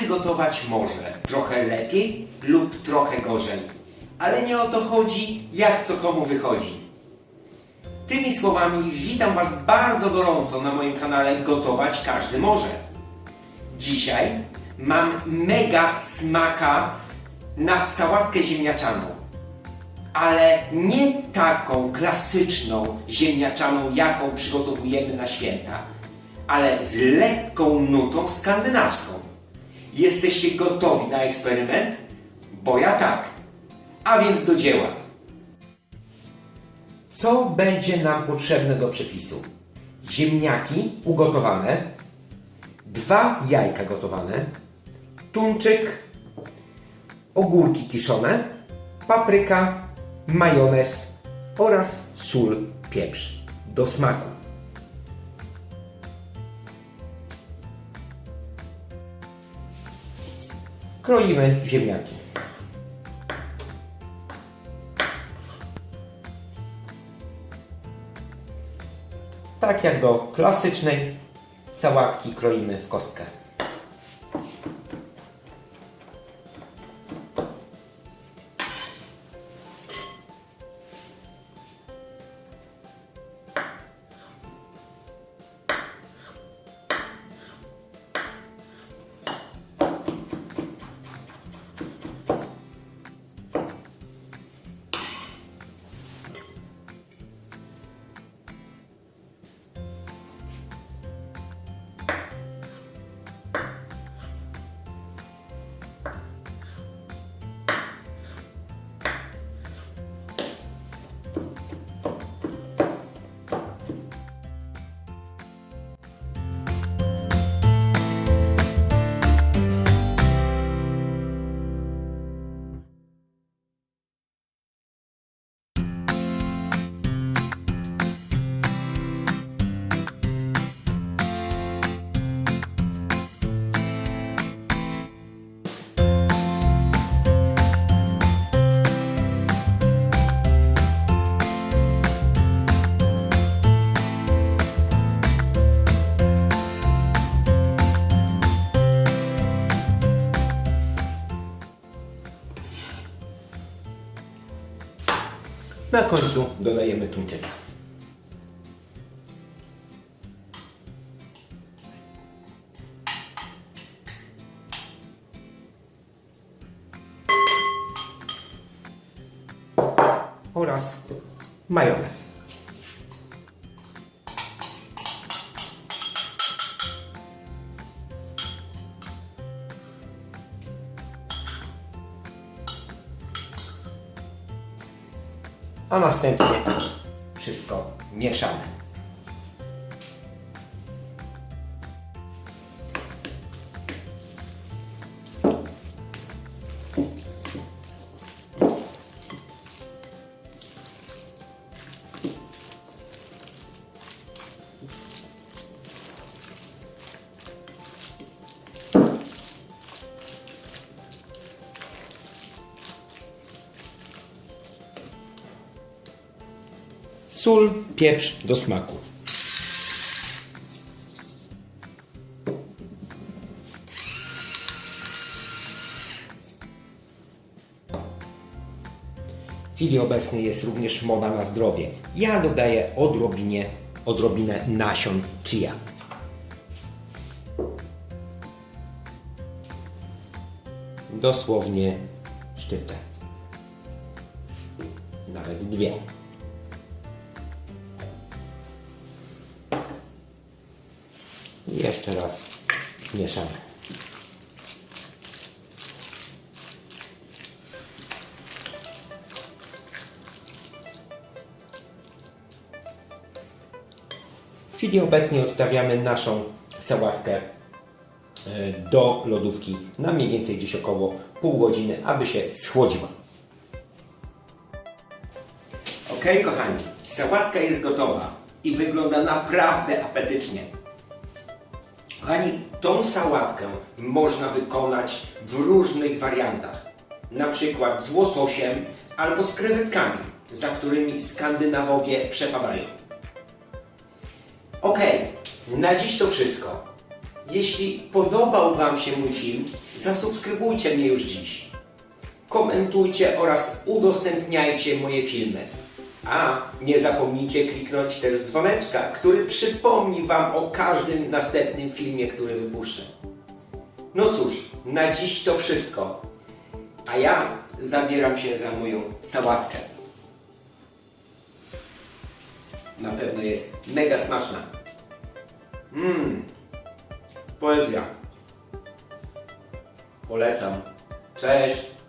Każdy gotować może. Trochę lepiej lub trochę gorzej. Ale nie o to chodzi, jak co komu wychodzi. Tymi słowami witam Was bardzo gorąco na moim kanale Gotować Każdy Może. Dzisiaj mam mega smaka na sałatkę ziemniaczaną. Ale nie taką klasyczną ziemniaczaną, jaką przygotowujemy na święta, ale z lekką nutą skandynawską. Jesteście gotowi na eksperyment? Bo ja tak. A więc do dzieła. Co będzie nam potrzebne do przepisu? Ziemniaki ugotowane, dwa jajka gotowane, tuńczyk, ogórki kiszone, papryka, majonez oraz sól, pieprz do smaku. Kroimy ziemniaki. Tak jak do klasycznej sałatki kroimy w kostkę. Na końcu dodajemy tuńczyka. Oraz majonez. A następnie wszystko mieszamy. Sól, pieprz do smaku. W chwili obecnej jest również moda na zdrowie. Ja dodaję odrobinie, odrobinę nasion chia. Dosłownie sztyptę. Nawet dwie. I jeszcze raz mieszamy. W chwili obecnej odstawiamy naszą sałatkę e, do lodówki na mniej więcej gdzieś około pół godziny, aby się schłodziła. Ok, kochani, sałatka jest gotowa i wygląda naprawdę apetycznie. Kochani, tą sałatkę można wykonać w różnych wariantach. Na przykład z łososiem albo z krewetkami, za którymi Skandynawowie przepadają. Ok, na dziś to wszystko. Jeśli podobał Wam się mój film, zasubskrybujcie mnie już dziś. Komentujcie oraz udostępniajcie moje filmy. A nie zapomnijcie kliknąć też dzwoneczka, który przypomni Wam o każdym następnym filmie, który wypuszczę. No cóż, na dziś to wszystko. A ja zabieram się za moją sałatkę. Na pewno jest mega smaczna. Mmm. Poezja. Polecam. Cześć.